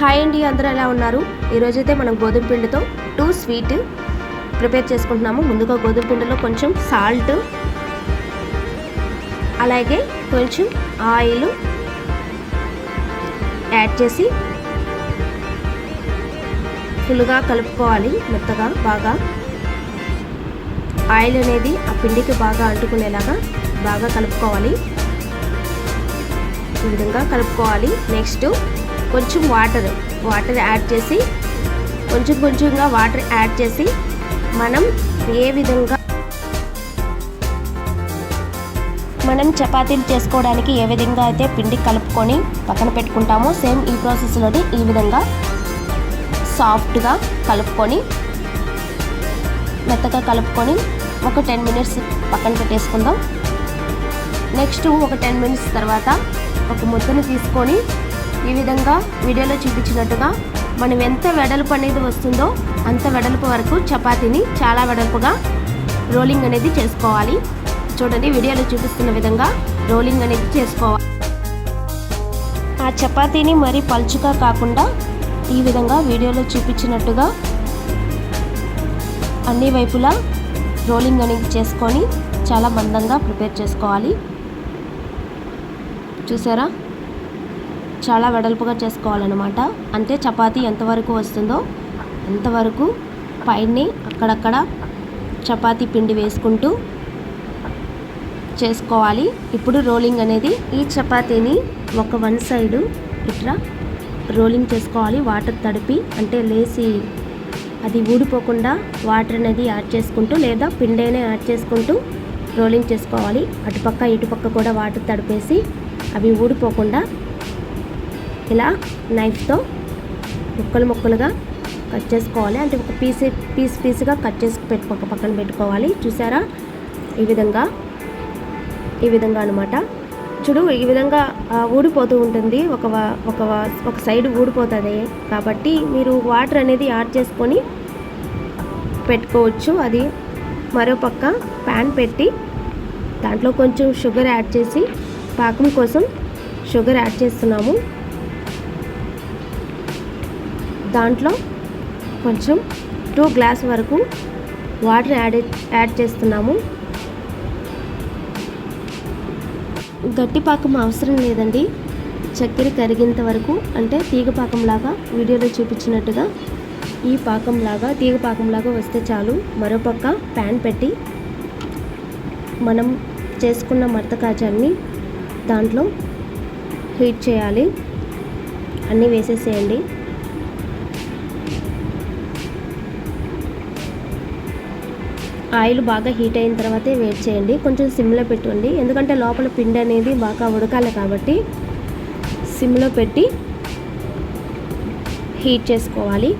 Hi అండి అందరూ ఎలా ఉన్నారు? ఈరోజైతే మనం గోధుమ పిండితో టూ స్వీట్ ప్రిపేర్ చేసుకుంటున్నాము. ముందుగా గోధుమ పిండిలో కొంచెం సాల్ట్ అలాగే కొంచెం ఆయిల్ యాడ్ చేసి ఫుల్గా కలుపుకోవాలి మెత్తగా బాగా. ఆయిల్ అనేది ఆ పిండికి బాగా అంటుకునేలాగా బాగా కలుపుకోవాలి. ఈ విధంగా కలుపుకోవాలి. నెక్స్ట్ కొంచెం వాటర్ వాటర్ యాడ్ చేసి కొంచెం కొంచెంగా వాటర్ యాడ్ చేసి మనం ఏ విధంగా మనం చపాతీలు చేసుకోవడానికి ఏ విధంగా అయితే పిండి కలుపుకొని పక్కన పెట్టుకుంటామో సేమ్ ఈ ప్రాసెస్లోనే ఈ విధంగా సాఫ్ట్గా కలుపుకొని మెత్తగా కలుపుకొని ఒక టెన్ మినిట్స్ పక్కన పెట్టేసుకుందాం. నెక్స్ట్ ఒక టెన్ మినిట్స్ తర్వాత ఒక ముద్దను తీసుకొని ఈ విధంగా వీడియోలో చూపించినట్టుగా మనం ఎంత వెడల్పు అనేది వస్తుందో అంత వెడల్పు వరకు చపాతీని చాలా వెడల్పుగా రోలింగ్ అనేది చేసుకోవాలి. చూడండి వీడియోలో చూపిస్తున్న విధంగా రోలింగ్ అనేది చేసుకోవాలి. ఆ చపాతీని మరీ పలుచుగా కాకుండా ఈ విధంగా వీడియోలో చూపించినట్టుగా అన్ని వైపులా రోలింగ్ అనేది చేసుకొని చాలా మందంగా ప్రిపేర్ చేసుకోవాలి. చూసారా? చాలా వెడల్పుగా చేసుకోవాలన్నమాట. అంటే చపాతీ ఎంతవరకు వస్తుందో అంతవరకు పైన అక్కడక్కడ చపాతీ పిండి వేసుకుంటూ చేసుకోవాలి. ఇప్పుడు రోలింగ్ అనేది ఈ చపాతీని ఒక వన్ సైడు ఇట్లా రోలింగ్ చేసుకోవాలి. వాటర్ తడిపి అంటే లేసి అది ఊడిపోకుండా వాటర్ అనేది యాడ్ చేసుకుంటూ లేదా పిండేనే యాడ్ చేసుకుంటూ రోలింగ్ చేసుకోవాలి. అటుపక్క ఇటుపక్క కూడా వాటర్ తడిపేసి అవి ఊడిపోకుండా ఇలా నైఫ్తో ముక్కలు ముక్కలుగా కట్ చేసుకోవాలి. అంటే ఒక పీస్ పీస్ పీస్గా కట్ చేసి పెట్టు ఒక పక్కన పెట్టుకోవాలి. చూసారా? ఈ విధంగా ఈ విధంగా అనమాట చూడు ఈ విధంగా ఊడిపోతూ ఉంటుంది. ఒక ఒక ఒక సైడ్ ఊడిపోతుంది. కాబట్టి మీరు వాటర్ అనేది యాడ్ చేసుకొని పెట్టుకోవచ్చు. అది మరో పక్క ప్యాన్ పెట్టి దాంట్లో కొంచెం షుగర్ యాడ్ చేసి పాకం కోసం షుగర్ యాడ్ చేస్తున్నాము. దాంట్లో కొంచెం టూ గ్లాస్ వరకు వాటర్ యాడ్ యాడ్ చేస్తున్నాము. గట్టి పాకం అవసరం లేదండి. చక్కెర కరిగేంత వరకు అంటే తీగ పాకంలాగా వీడియోలో చూపించినట్టుగా ఈ పాకంలాగా తీగ పాకంలాగా వస్తే చాలు. మరోపక్క ప్యాన్ పెట్టి మనం చేసుకున్న మడత కాజాన్ని దాంట్లో హీట్ చేయాలి. అన్నీ వేసేసేయండి. ఆయిల్ బాగా హీట్ అయిన తర్వాతే వేట్ చేయండి. కొంచెం సిమ్లో పెట్టుకోండి. ఎందుకంటే లోపల పిండి అనేది బాగా ఉడకాలి కాబట్టి సిమ్లో పెట్టి హీట్ చేసుకోవాలి.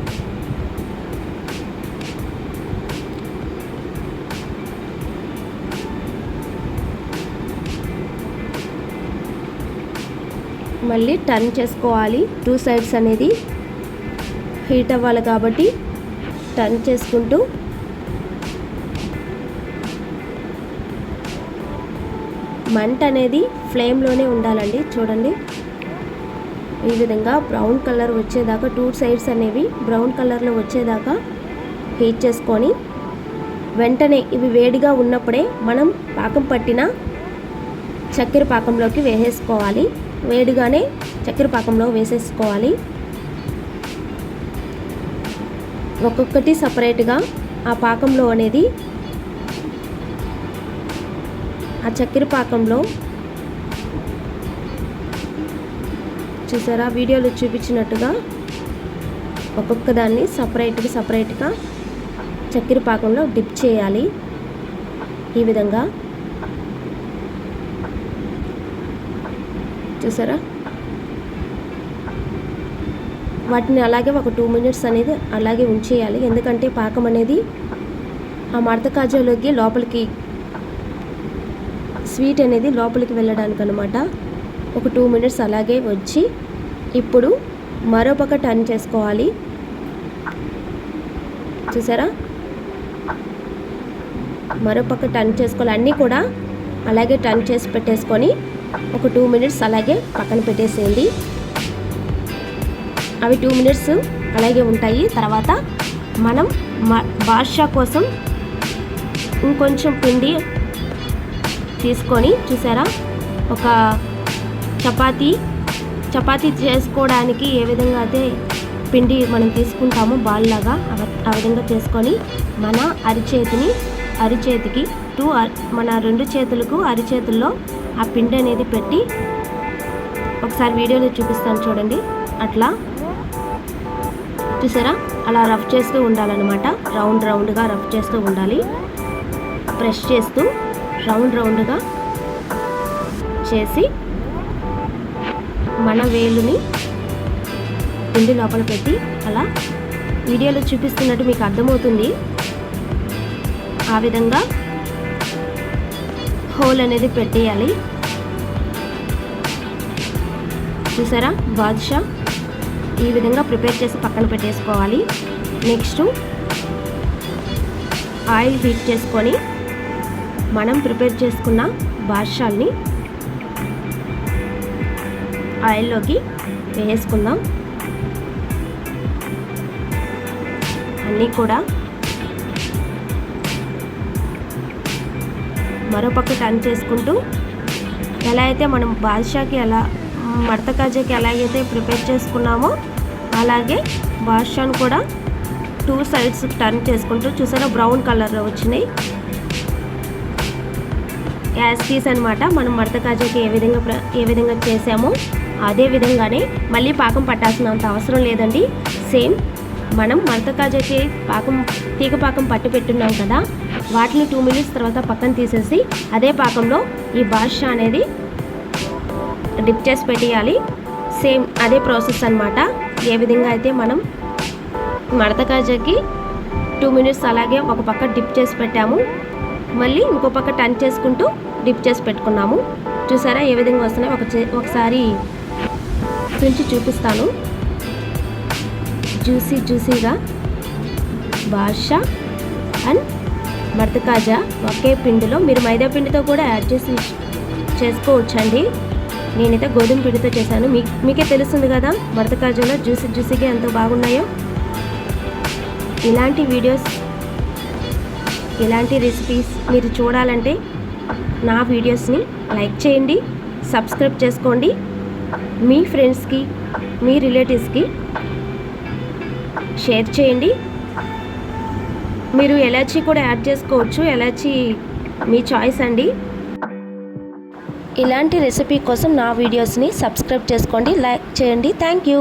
మళ్ళీ టర్న్ చేసుకోవాలి. టూ సైడ్స్ అనేది హీట్ అవ్వాలి కాబట్టి టర్న్ చేసుకుంటూ మంట అనేది ఫ్లేమ్లోనే ఉండాలండి. చూడండి. ఈ విధంగా బ్రౌన్ కలర్ వచ్చేదాకా టూ సైడ్స్ అనేవి బ్రౌన్ కలర్లో వచ్చేదాకా హీట్ చేసుకొని వెంటనే ఇవి వేడిగా ఉన్నప్పుడే మనం పాకం పట్టిన చక్కెర పాకంలోకి వేసేసుకోవాలి. వేడిగానే చక్కెర పాకంలో వేసేసుకోవాలి. ఒక్కొక్కటి సపరేట్గా ఆ పాకంలో అనేది ఆ చక్కెర పాకంలో చూసారా? వీడియోలో చూపించినట్టుగా ఒక్కొక్క దాన్ని సపరేట్గా సపరేట్గా చక్కెర పాకంలో డిప్ చేయాలి. ఈ విధంగా. చూసారా? వాటిని అలాగే ఒక టూ మినిట్స్ అనేది అలాగే ఉంచేయాలి. ఎందుకంటే పాకం అనేది ఆ మడత కాజాలోకి లోపలికి స్వీట్ అనేది లోపలికి వెళ్ళడానికి అనమాట ఒక టూ మినిట్స్ అలాగే వచ్చి ఇప్పుడు మరోపక్క టర్న్ చేసుకోవాలి. చూసారా? మరోపక్క టర్న్ చేసుకోవాలి. అన్నీ కూడా అలాగే టర్న్ చేసి పెట్టేసుకొని ఒక టూ మినిట్స్ అలాగే పక్కన పెట్టేసేయండి. అవి టూ మినిట్స్ అలాగే ఉంటాయి. తర్వాత మనం మా బాద్షా కోసం ఇంకొంచెం పిండి తీసుకొని చూసారా? ఒక చపాతీ చపాతీ చేసుకోవడానికి ఏ విధంగా అయితే పిండి మనం తీసుకుంటామో బాల్ లాగా అవ- ఆ విధంగా చేసుకొని మన అరిచేతిని అరిచేతికి టూ మన రెండు చేతులకు అరిచేతుల్లో ఆ పిండి అనేది పెట్టి ఒకసారి వీడియోలో చూపిస్తాను చూడండి. అట్లా చూసారా? అలా రఫ్ చేస్తూ ఉండాలన్నమాట. రౌండ్ రౌండ్గా రఫ్ చేస్తూ ఉండాలి. ప్రెస్ చేస్తూ రౌండ్ రౌండ్గా చేసి మన వేలుని పిండి లోపల పెట్టి అలా వీడియోలో చూపిస్తున్నట్టు మీకు అర్థమవుతుంది. ఆ విధంగా హోల్ అనేది పెట్టేయాలి. చూసారా? బాదుషా ఈ విధంగా ప్రిపేర్ చేసి పక్కన పెట్టేసుకోవాలి. నెక్స్ట్ ఆయిల్ హీట్ చేసుకొని మనం ప్రిపేర్ చేసుకున్న బాదుషాల్ని ఆయిల్లోకి వేసుకుందాం. అన్నీ కూడా మరోపక్క టర్న్ చేసుకుంటూ ఎలా అయితే మనం బాద్షాకి ఎలా మడత కాజాకి ఎలాగైతే ప్రిపేర్ చేసుకున్నామో అలాగే బాదుషాను కూడా టూ సైడ్స్ టర్న్ చేసుకుంటూ చూసారా బ్రౌన్ కలర్లో వచ్చినాయి. యాజ్ పీస్ అనమాట మనం మడత కాజాకి ఏ విధంగా ఏ విధంగా చేసామో అదే విధంగానే మళ్ళీ పాకం పట్టాల్సినంత అవసరం లేదండి. సేమ్ మనం మడత కాజాకి పాకం తీగ పాకం పట్టి పెట్టున్నాం కదా వాటిని టూ మినిట్స్ తర్వాత పక్కన తీసేసి అదే పాకంలో ఈ బాదుషా అనేది డిప్ చేసి పెట్టేయాలి. సేమ్ అదే ప్రాసెస్ అనమాట ఏ విధంగా అయితే మనం మడత కాజాకి టూ మినిట్స్ అలాగే ఒక పక్క డిప్ చేసి పెట్టాము. మళ్ళీ ఇంకో పక్క టర్న్ చేసుకుంటూ డిప్ చేసి పెట్టుకున్నాము. చూసారా? ఏ విధంగా వస్తున్నాయి? ఒక చే- ఒకసారి నుంచి చూపిస్తాను. జ్యూసీ జ్యూసీగా బాషా అండ్ మర్తకాజా ఒకే పిండిలో మీరు మైదా పిండితో కూడా యాడ్ చేసి చేసుకోవచ్చండి. నేనైతే గోధుమ పిండితో చేశాను. మీ మీకే తెలుస్తుంది కదా మడత జ్యూసీ జ్యూసీగా ఎంత బాగున్నాయో. ఇలాంటి వీడియోస్ ఇలాంటి రెసిపీస్ మీరు చూడాలంటే నా వీడియోస్ని లైక్ చేయండి సబ్స్క్రైబ్ చేసుకోండి. మీ ఫ్రెండ్స్కి మీ రిలేటివ్స్కి షేర్ చేయండి. మీరు ఎలాచీ కూడా యాడ్ చేసుకోవచ్చు ఎలాచీ మీ చాయిస్ అండి. ఇలాంటి రెసిపీ కోసం నా వీడియోస్ని సబ్స్క్రైబ్ చేసుకోండి లైక్ చేయండి. Thank you.